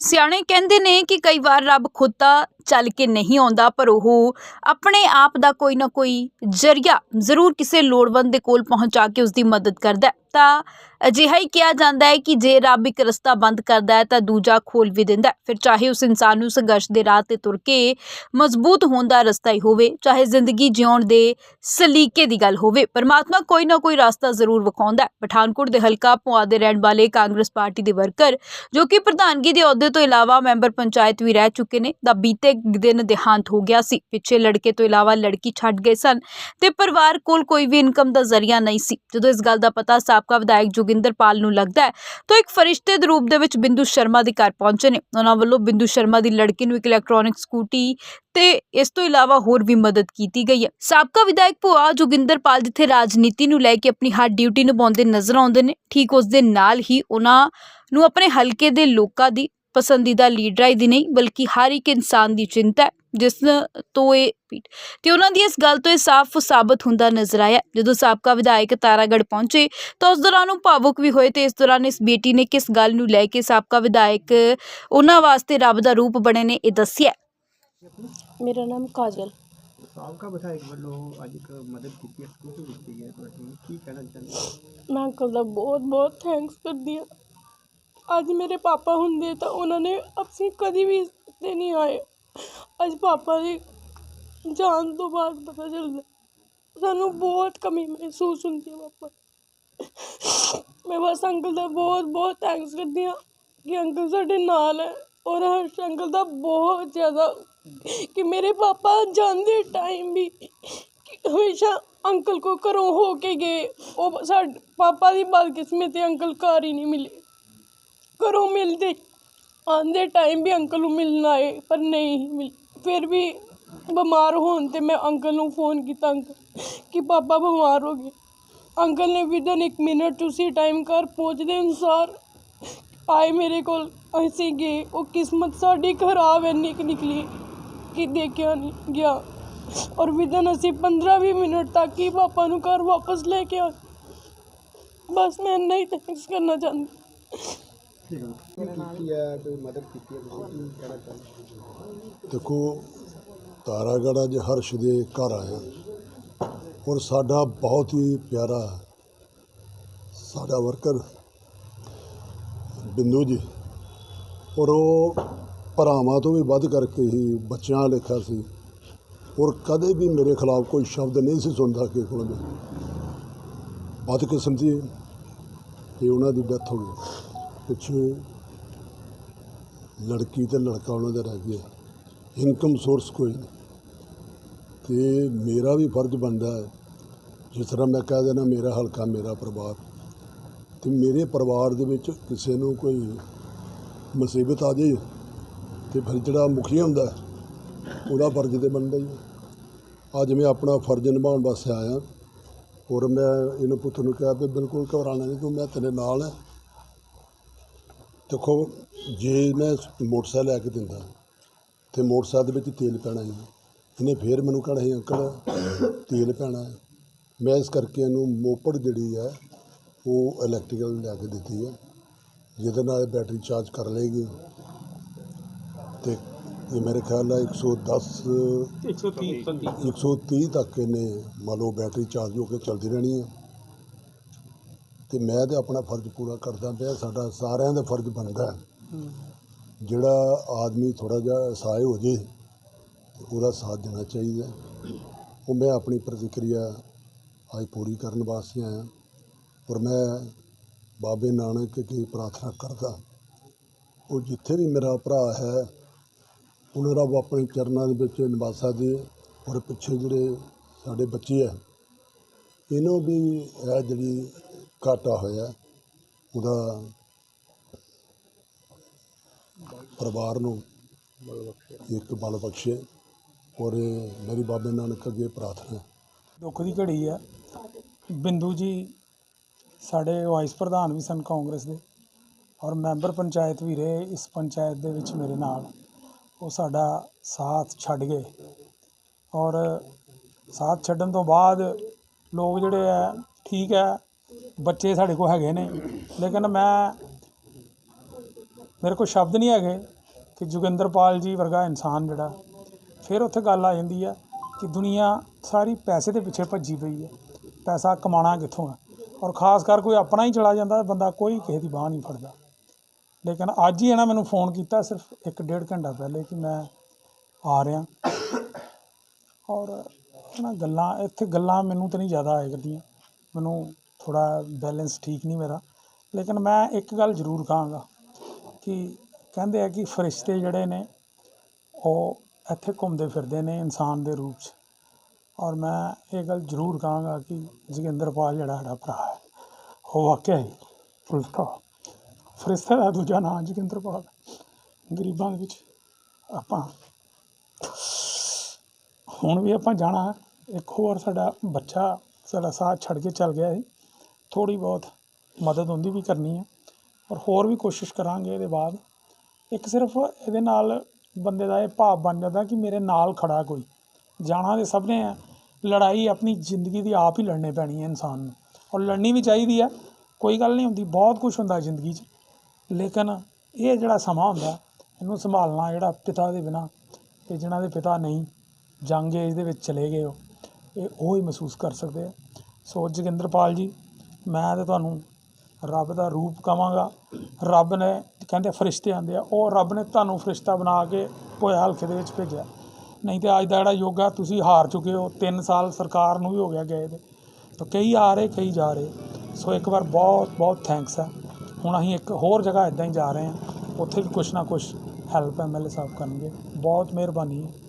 ਸਿਆਣੇ ਕਹਿੰਦੇ ਨੇ ਕਿ ਕਈ ਵਾਰ ਰੱਬ ਖੁਦ ਤਾਂ ਚੱਲ ਕੇ ਨਹੀਂ ਆਉਂਦਾ, ਪਰ ਉਹ ਆਪਣੇ ਆਪ ਦਾ ਕੋਈ ਨਾ ਕੋਈ ਜਰੀਆ ਜ਼ਰੂਰ ਕਿਸੇ ਲੋੜਵੰਦ ਦੇ ਕੋਲ ਪਹੁੰਚਾ ਕੇ ਉਸ ਦੀ ਮਦਦ ਕਰਦਾ ਹੈ। ਤਾਂ ਅਜਿਹਾ ਹੀ ਕਿਹਾ ਜਾਂਦਾ ਹੈ ਕਿ ਜੇ ਰੱਬ ਇੱਕ ਰਸਤਾ ਬੰਦ ਕਰਦਾ ਹੈ ਤਾਂ ਦੂਜਾ ਖੋਲ ਵੀ ਦਿੰਦਾ ਹੈ। ਫਿਰ ਚਾਹੇ ਉਸ ਇਨਸਾਨ ਨੂੰ ਸੰਘਰਸ਼ ਦੇ ਰਾਹ ਤੇ ਤੁਰ ਕੇ ਮਜ਼ਬੂਤ ਹੋਣ ਦਾ ਰਸਤਾ ਹੀ ਹੋਵੇ, ਚਾਹੇ ਜ਼ਿੰਦਗੀ ਜਿਉਣ ਦੇ ਸਲੀਕੇ ਦੀ ਗੱਲ ਹੋਵੇ, ਪਰਮਾਤਮਾ ਕੋਈ ਨਾ ਕੋਈ ਰਸਤਾ ਜ਼ਰੂਰ ਵਿਖਾਉਂਦਾ ਹੈ। ਪਠਾਨਕੋਟ ਦੇ ਹਲਕਾ ਪੁਆ ਦੇ ਰਹਿਣ ਵਾਲੇ ਕਾਂਗਰਸ ਪਾਰਟੀ ਦੇ ਵਰਕਰ, ਜੋ ਕਿ ਪ੍ਰਧਾਨਗੀ ਦੇ ਅਹੁਦੇ ਤੋਂ ਇਲਾਵਾ ਮੈਂਬਰ ਪੰਚਾਇਤ ਵੀ ਰਹਿ ਚੁੱਕੇ ਨੇ, ਦਾ ਬੀਤੇ ਦਿਨ ਦੇਹਾਂਤ ਹੋ ਗਿਆ ਸੀ। ਪਿੱਛੇ ਲੜਕੇ ਤੋਂ ਇਲਾਵਾ ਲੜਕੀ ਛੱਡ ਗਏ ਸਨ ਤੇ ਪਰਿਵਾਰ ਕੋਲ ਕੋਈ ਵੀ ਇਨਕਮ ਦਾ ਜ਼ਰੀਆ ਨਹੀਂ ਸੀ। ਜਦੋਂ ਇਸ ਗੱਲ ਦਾ ਪਤਾ ਸਾਬਕਾ ਵਿਧਾਇਕ ਜੋਗਿੰਦਰ ਨੂੰ ਲੱਗਦਾ ਹੈ। ਤਾਂ ਇੱਕ ਫਰਿਸ਼ਤੇ ਦੇ ਰੂਪ ਦੇ ਵਿੱਚ ਬਿੰਦੂ ਸ਼ਰਮਾ ਦੇ ਘਰ ਪਹੁੰਚੇ ਨੇ। ਉਹਨਾਂ ਵੱਲੋਂ ਬਿੰਦੂ ਸ਼ਰਮਾ ਦੀ ਲੜਕੀ ਨੂੰ ਇੱਕ ਇਲੈਕਟ੍ਰੋਨਿਕ ਸਕੂਟੀ ਤੇ ਇਸ ਤੋਂ ਇਲਾਵਾ ਹੋਰ ਵੀ ਮਦਦ ਕੀਤੀ ਗਈ ਹੈ। ਸਾਬਕਾ ਵਿਧਾਇਕ ਭੁਆ ਜੋਗਿੰਦਰ ਪਾਲ ਜਿੱਥੇ ਰਾਜਨੀਤੀ ਨੂੰ ਲੈ ਕੇ ਆਪਣੀ ਹਰ ਡਿਊਟੀ ਨਿਭਾਉਂਦੇ ਨਜ਼ਰ ਆਉਂਦੇ ਨੇ, ਠੀਕ ਉਸ ਦੇ ਨਾਲ ਹੀ ਉਹਨਾਂ ਨੂੰ ਆਪਣੇ ਹਲਕੇ ਦੇ ਲੋਕਾਂ ਦੀ ਪਸੰਦੀਦਾ ਲੀਡਰਾਂ ਹੀ ਦੀ ਨਹੀਂ, ਬਲਕਿ ਹਰ ਇੱਕ ਇਨਸਾਨ ਦੀ ਚਿੰਤਾ ਹੈ। ਜਿਸ ਤੋਂ ਇਹ ਤੇ ਉਹਨਾਂ ਦੀ ਇਸ ਗੱਲ ਤੋਂ ਇਹ ਸਾਫ਼ ਸਾਬਤ ਹੁੰਦਾ ਨਜ਼ਰ ਆਇਆ। ਜਦੋਂ ਸਾਬਕਾ ਵਿਧਾਇਕ ਤਾਰਾਗੜ ਪਹੁੰਚੇ ਤਾਂ ਉਸ ਦੌਰਾਨ ਉਹ ਭਾਵੁਕ ਵੀ ਹੋਏ ਤੇ ਇਸ ਦੌਰਾਨ ਇਸ ਬੇਟੀ ਨੇ ਕਿਸ ਗੱਲ ਨੂੰ ਲੈ ਕੇ ਸਾਬਕਾ ਵਿਧਾਇਕ ਉਹਨਾਂ ਵਾਸਤੇ ਰੱਬ ਦਾ ਰੂਪ ਬਣੇ ਨੇ ਇਹ ਦੱਸਿਆ। ਮੇਰਾ ਨਾਮ ਕਾਜਲ। ਸਾਬਕਾ ਵਿਧਾਇਕ ਵੱਲੋਂ ਅੱਜ ਇੱਕ ਮਦਦ ਕੀਤੀ ਹੈ। ਸਕੂਟੀ ਦਿੱਤੀ ਹੈ? ਤੁਹਾਡੀ ਕੀ ਕਹਿਣਾ ਚਾਹੁੰਦੇ ਮੈਂ ਅੰਕਲ ਦਾ ਬਹੁਤ ਬਹੁਤ ਥੈਂਕਸ ਕਰਦੀ ਹਾਂ। ਅੱਜ ਮੇਰੇ ਪਾਪਾ ਹੁੰਦੇ ਤਾਂ ਉਹਨਾਂ ਨੇ ਅਸੀਂ ਕਦੀ ਵੀ ਤੇ ਨਹੀਂ ਆਏ। ਅੱਜ ਪਾਪਾ ਦੀ ਜਾਣ ਤੋਂ ਬਾਅਦ ਪਤਾ ਚੱਲਦਾ। ਸਾਨੂੰ ਬਹੁਤ ਕਮੀ ਮਹਿਸੂਸ ਹੁੰਦੀ ਹੈ ਪਾਪਾ। ਮੈਂ ਬਸ ਅੰਕਲ ਦਾ ਬਹੁਤ ਬਹੁਤ ਥੈਂਕਸ ਕਰਦੀ ਹਾਂ ਕਿ ਅੰਕਲ ਸਾਡੇ ਨਾਲ ਹੈ ਔਰ ਹਰਸ਼ ਅੰਕਲ ਦਾ ਬਹੁਤ ਜ਼ਿਆਦਾ ਕਿ ਮੇਰੇ ਪਾਪਾ ਜਾਂਦੇ ਟਾਈਮ ਵੀ ਕਿ ਹਮੇਸ਼ਾ ਅੰਕਲ ਕੋ ਘਰੋਂ ਹੋ ਕੇ ਗਏ। ਉਹ ਸਾਡੇ ਪਾਪਾ ਦੀ ਬਦਕਿਸਮਤ ਅੰਕਲ ਘਰ ਹੀ ਨਹੀਂ ਮਿਲੇ। ਘਰੋਂ ਮਿਲਦੇ। ਆਉਂਦੇ ਟਾਈਮ ਵੀ ਅੰਕਲ ਨੂੰ ਮਿਲਣ ਆਏ, ਪਰ ਨਹੀਂ ਮਿਲ, ਫਿਰ ਵੀ ਬਿਮਾਰ ਹੋਣ ਤੇ ਮੈਂ ਅੰਕਲ ਨੂੰ ਫੋਨ ਕੀਤਾ ਅੰਕਲ ਕਿ ਪਾਪਾ ਬਿਮਾਰ ਹੋ ਗਏ। ਅੰਕਲ ਨੇ ਵਿਦਨ ਇੱਕ ਮਿੰਟ ਉਸੇ ਟਾਈਮ ਘਰ ਪਹੁੰਚਦੇ ਅਨੁਸਾਰ ਆਏ ਮੇਰੇ ਕੋਲ, ਅਸੀਂ ਗਏ, ਉਹ ਕਿਸਮਤ ਸਾਡੀ ਖਰਾਬ ਇੰਨੀ ਕੁ ਨਿਕਲੀ, ਕਿ ਦੇਖਿਆ ਨਹੀਂ ਗਿਆ। ਔਰ ਵਿਦਨ ਅਸੀਂ 15-20 ਮਿੰਟ ਤੱਕ ਹੀ ਪਾਪਾ ਨੂੰ ਘਰ ਵਾਪਸ ਲੈ ਕੇ ਆ ਬਸ ਮੈਂ ਇੰਨਾ ਹੀ ਥੈਂਕਸ ਕਰਨਾ ਚਾਹੁੰਦੀ। ਕੀ ਕੀਤੀ ਹੈ? ਕੋਈ ਮਦਦ ਕੀਤੀ ਹੈ ਤੁਸੀਂ ਕੀ ਕਹਿਣਾ ਚਾਹੁੰਦੇ ਦੇਖੋ, ਤਾਰਾਗੜ੍ਹ ਅੱਜ ਹਰਸ਼ ਦੇ ਘਰ ਆਇਆ। ਔਰ ਸਾਡਾ ਬਹੁਤ ਹੀ ਪਿਆਰਾ ਸਾਡਾ ਵਰਕਰ ਬਿੰਦੂ ਜੀ। ਔਰ ਉਹ ਭਰਾਵਾਂ ਤੋਂ ਵੀ ਵੱਧ ਕਰਕੇ ਹੀ ਬੱਚਿਆਂ ਲੇਖਾ ਸੀ। ਔਰ ਕਦੇ ਵੀ ਮੇਰੇ ਖਿਲਾਫ ਕੋਈ ਸ਼ਬਦ ਨਹੀਂ ਸੀ ਸੁਣਦਾ ਕਿਸੇ ਕੋਲ ਵੀ। ਬਦਕਿਸਮਤੀ ਤੇ ਉਹਨਾਂ ਦੀ ਡੈਥ ਹੋ ਗਈ। ਪਿੱਛੇ ਲੜਕੀ ਤੇ ਲੜਕਾ ਉਹਨਾਂ ਦੇ ਰਹਿ ਗਿਆ ਇਨਕਮ ਸੋਰਸ ਕੋਈ ਨਹੀਂ। ਤੇ ਮੇਰਾ ਵੀ ਫਰਜ਼ ਬਣਦਾ ਹੈ, ਜਿਸ ਤਰ੍ਹਾਂ ਮੈਂ ਕਹਿ ਦੇਣਾ ਮੇਰਾ ਹਲਕਾ, ਮੇਰਾ ਪਰਿਵਾਰ। ਤੇ ਮੇਰੇ ਪਰਿਵਾਰ ਦੇ ਵਿੱਚ ਕਿਸੇ ਨੂੰ ਕੋਈ ਮੁਸੀਬਤ ਆ ਜਾਏ ਤੇ ਫਿਰ ਜਿਹੜਾ ਮੁਖੀ ਹੁੰਦਾ ਉਹਦਾ ਫਰਜ਼ ਤੇ ਬਣਦਾ ਹੀ ਹੈ। ਅੱਜ ਮੈਂ ਆਪਣਾ ਫਰਜ਼ ਨਿਭਾਉਣ ਵਾਸਤੇ ਆਇਆ। ਔਰ ਮੈਂ ਇਹਨੂੰ ਪੁੱਤ ਨੂੰ ਕਿਹਾ ਵੀ ਬਿਲਕੁਲ ਘਬਰਾਣਾ ਨਹੀਂ ਤੂੰ, ਮੈਂ ਤੇਰੇ ਨਾਲ ਹਾਂ। ਦੇਖੋ ਜੇ ਮੈਂ ਮੋਟਰਸਾਈਕਲ ਲੈ ਕੇ ਦਿੰਦਾ ਤੇ ਮੋਟਰਸਾਈਕਲ ਦੇ ਵਿੱਚ ਤੇਲ ਪੈਣਾ ਸੀ ਇਹਨੇ ਫੇਰ ਮੈਨੂੰ ਕਹਿਣਾ ਸੀ ਅੰਕਲ ਤੇਲ ਪੈਣਾ। ਮੈਂ ਇਸ ਕਰਕੇ ਇਹਨੂੰ ਮੋਪੜ ਜਿਹੜੀ ਹੈ ਉਹ ਇਲੈਕਟ੍ਰੀਕਲ ਲੈ ਕੇ ਦਿੱਤੀ ਹੈ। ਜਿਹਦੇ ਨਾਲ ਬੈਟਰੀ ਚਾਰਜ ਕਰ ਲਏਗੀ। ਤੇ ਇਹ ਮੇਰੇ ਖਿਆਲ ਨਾਲ 110 130 130 ਤੱਕ ਇਹਨੇ ਮੰਨ ਲਓ ਬੈਟਰੀ ਚਾਰਜ ਹੋ ਕੇ ਚੱਲਦੀ ਰਹਿਣੀ ਹੈ। ਤੇ ਮੈਂ ਤੇ ਆਪਣਾ ਫਰਜ਼ ਪੂਰਾ ਕਰਦਾ ਪਿਆ, ਸਾਡਾ ਸਾਰਿਆਂ ਦਾ ਫਰਜ਼ ਬਣਦਾ ਹੈ ਜਿਹੜਾ ਆਦਮੀ ਥੋੜਾ ਜਿਹਾ ਅਸਹਾਏ ਹੋ ਜੇ, ਤੇ ਉਹਦਾ ਸਾਥ ਦੇਣਾ ਚਾਹੀਦਾ ਹੈ। ਉਹ ਮੈਂ ਆਪਣੀ ਪ੍ਰਤੀਕਿਰਿਆ ਅੱਜ ਪੂਰੀ ਕਰਨ ਵਾਸਤੇ ਆਇਆ ਔਰ ਮੈਂ ਬਾਬੇ ਨਾਨਕ ਕੀ ਪ੍ਰਾਰਥਨਾ ਕਰਦਾ, ਉਹ ਜਿੱਥੇ ਵੀ ਮੇਰਾ ਭਰਾ ਹੈ, ਉਹਨਾਂ ਰੱਬ ਆਪਣੇ ਚਰਨਾਂ ਦੇ ਵਿੱਚ ਨਿਵਾਸਾ ਦੇ ਔਰ ਪਿੱਛੇ ਜਿਹੜੇ ਸਾਡੇ ਬੱਚੇ ਹੈ, ਇਹਨੂੰ ਵੀ ਇਹ ਜਿਹੜੀ ਘਾਟਾ ਹੋਇਆ। ਉਹਦਾ ਪਰਿਵਾਰ ਨੂੰ ਇੱਕ ਬਲ ਬਖਸ਼ੇ ਔਰ ਇਹ ਮੇਰੀ ਬਾਬੇ ਨਾਨਕ ਅੱਗੇ ਪ੍ਰਾਰਥਨਾ ਦੁੱਖ ਦੀ ਘੜੀ ਹੈ ਬਿੰਦੂ ਜੀ, ਸਾਡੇ ਵਾਈਸ ਪ੍ਰਧਾਨ ਵੀ ਸਨ ਕਾਂਗਰਸ ਦੇ ਔਰ ਮੈਂਬਰ ਪੰਚਾਇਤ ਵੀ ਰਹੇ ਇਸ ਪੰਚਾਇਤ ਦੇ ਵਿੱਚ ਮੇਰੇ ਨਾਲ। ਉਹ ਸਾਡਾ ਸਾਥ ਛੱਡ ਗਏ ਔਰ ਸਾਥ ਛੱਡਣ ਤੋਂ ਬਾਅਦ ਲੋਕ ਜਿਹੜੇ ਆ, ਠੀਕ ਹੈ ਬੱਚੇ ਸਾਡੇ ਕੋਲ ਹੈਗੇ ਨੇ। ਲੇਕਿਨ ਮੈਂ, ਮੇਰੇ ਕੋਲ ਸ਼ਬਦ ਨਹੀਂ ਹੈਗੇ ਕਿ ਜੋਗਿੰਦਰਪਾਲ ਜੀ ਵਰਗਾ ਇਨਸਾਨ ਜਿਹੜਾ। ਫਿਰ ਉੱਥੇ ਗੱਲ ਆ ਜਾਂਦੀ ਹੈ ਕਿ ਦੁਨੀਆ ਸਾਰੀ ਪੈਸੇ ਦੇ ਪਿੱਛੇ ਭੱਜੀ ਪਈ ਹੈ ਪੈਸਾ ਕਮਾਉਣਾ ਕਿੱਥੋਂ ਹੈ ਔਰ ਖਾਸ ਕਰ ਕੋਈ ਆਪਣਾ ਹੀ ਚਲਾ ਜਾਂਦਾ, ਬੰਦਾ ਕੋਈ ਕਿਸੇ ਦੀ ਬਾਹ ਨਹੀਂ ਫੜਦਾ। ਲੇਕਿਨ ਅੱਜ ਹੀ ਇਹਨਾਂ ਮੈਨੂੰ ਫੋਨ ਕੀਤਾ ਸਿਰਫ ਇੱਕ ਡੇਢ ਘੰਟਾ ਪਹਿਲੇ ਕਿ ਮੈਂ ਆ ਰਿਹਾ। ਔਰ ਇਹਨਾਂ ਗੱਲਾਂ, ਇੱਥੇ ਗੱਲਾਂ ਮੈਨੂੰ ਤਾਂ ਨਹੀਂ ਜ਼ਿਆਦਾ ਆਇਆ ਕਰਦੀਆਂ। ਮੈਨੂੰ ਥੋੜ੍ਹਾ ਬੈਲੈਂਸ ਠੀਕ ਨਹੀਂ ਮੇਰਾ। ਲੇਕਿਨ ਮੈਂ ਇੱਕ ਗੱਲ ਜ਼ਰੂਰ ਕਹਾਂਗਾ ਕਿ ਕਹਿੰਦੇ ਆ ਕਿ ਫਰਿਸ਼ਤੇ ਜਿਹੜੇ ਨੇ, ਉਹ ਇੱਥੇ ਘੁੰਮਦੇ ਫਿਰਦੇ ਨੇ ਇਨਸਾਨ ਦੇ ਰੂਪ 'ਚ। ਔਰ ਮੈਂ ਇਹ ਗੱਲ ਜ਼ਰੂਰ ਕਹਾਂਗਾ ਕਿ ਜੋਗਿੰਦਰਪਾਲ ਜਿਹੜਾ ਸਾਡਾ ਭਰਾ ਹੈ, ਉਹ ਵਾਕਿਆ ਹੀ ਫੁਲਕਾ ਫਰਿਸ਼ਤੇ ਦਾ ਦੂਜਾ ਨਾਂ ਜੋਗਿੰਦਰਪਾਲ ਗਰੀਬਾਂ ਦੇ ਵਿੱਚ ਆਪਾਂ, ਹੁਣ ਵੀ ਆਪਾਂ ਜਾਣਾ ਇੱਕ ਹੋਰ ਸਾਡਾ ਬੱਚਾ, ਸਾਡਾ ਸਾਥ ਛੱਡ ਕੇ ਚੱਲ ਗਿਆ ਸੀ। ਥੋੜੀ ਬਹੁਤ ਮਦਦ ਉਹਦੀ ਵੀ ਕਰਨੀ ਹੈ ਔਰ ਹੋਰ ਵੀ ਕੋਸ਼ਿਸ਼ ਕਰਾਂਗੇ ਇਹਦੇ ਬਾਅਦ। ਇੱਕ ਸਿਰਫ ਇਹਦੇ ਨਾਲ ਬੰਦੇ ਦਾ ਇਹ ਭਾਵ ਬਣ ਜਾਂਦਾ ਕਿ ਮੇਰੇ ਨਾਲ ਖੜਾ ਕੋਈ। ਜਾਣਾ ਦੇ ਸਭ ਨੇ ਹੈ ਲੜਾਈ ਆਪਣੀ ਜ਼ਿੰਦਗੀ ਦੀ ਆਪ ਹੀ ਲੜਨੇ ਪੈਣੀ ਹੈ ਇਨਸਾਨ ਨੂੰ। ਔਰ ਲੜਨੀ ਵੀ ਚਾਹੀਦੀ ਆ। ਕੋਈ ਗੱਲ ਨਹੀਂ ਹੁੰਦੀ, ਬਹੁਤ ਕੁਝ ਹੁੰਦਾ ਜ਼ਿੰਦਗੀ 'ਚ। ਲੇਕਿਨ ਇਹ ਜਿਹੜਾ ਸਮਾਂ ਹੁੰਦਾ, ਇਹਨੂੰ ਸੰਭਾਲਣਾ ਜਿਹੜਾ ਪਿਤਾ ਦੇ ਬਿਨਾ ਤੇ ਜਿਨ੍ਹਾਂ ਦੇ ਪਿਤਾ ਨਹੀਂ, ਜੰਗ ਏਜ ਦੇ ਵਿੱਚ ਚਲੇ ਗਏ ਉਹ, ਇਹ ਉਹ ਹੀ ਮਹਿਸੂਸ ਕਰ ਸਕਦੇ ਆ। ਸੋ ਜੋਗਿੰਦਰਪਾਲ ਜੀ ਮੈਂ ਤਾਂ ਤੁਹਾਨੂੰ ਰੱਬ ਦਾ ਰੂਪ ਕਹਾਂਗਾ ਰੱਬ ਨੇ ਕਹਿੰਦੇ ਫਰਿਸ਼ਤੇ ਆਉਂਦੇ ਆ, ਉਹ ਰੱਬ ਨੇ ਤੁਹਾਨੂੰ ਫਰਿਸ਼ਤਾ ਬਣਾ ਕੇ ਭੋਇਆ ਹਲਕੇ ਦੇ ਵਿੱਚ ਭੇਜਿਆ। ਨਹੀਂ ਤੇ ਅੱਜ ਦਾ ਜਿਹੜਾ ਯੁੱਗ ਆ, ਤੁਸੀਂ ਹਾਰ ਚੁੱਕੇ ਹੋ 3 ਸਾਲ ਸਰਕਾਰ ਨੂੰ ਵੀ ਹੋ ਗਿਆ ਗਏ ਦੇ ਤਾਂ ਕਈ ਆ ਰਹੇ, ਕਈ ਜਾ ਰਹੇ। ਸੋ ਇੱਕ ਵਾਰ ਬਹੁਤ ਬਹੁਤ ਥੈਂਕਸ ਹੈ ਹੁਣ ਅਸੀਂ ਇੱਕ ਹੋਰ ਜਗ੍ਹਾ ਇਦਾਂ ਹੀ ਜਾ ਰਹੇ ਹਾਂ ਉੱਥੇ ਵੀ ਕੁਛ ਨਾ ਕੁਛ ਹੈਲਪ ਐਮਐਲਏ ਸਾਹਿਬ ਕਰਨਗੇ। ਬਹੁਤ ਮਿਹਰਬਾਨੀ। ਹੈ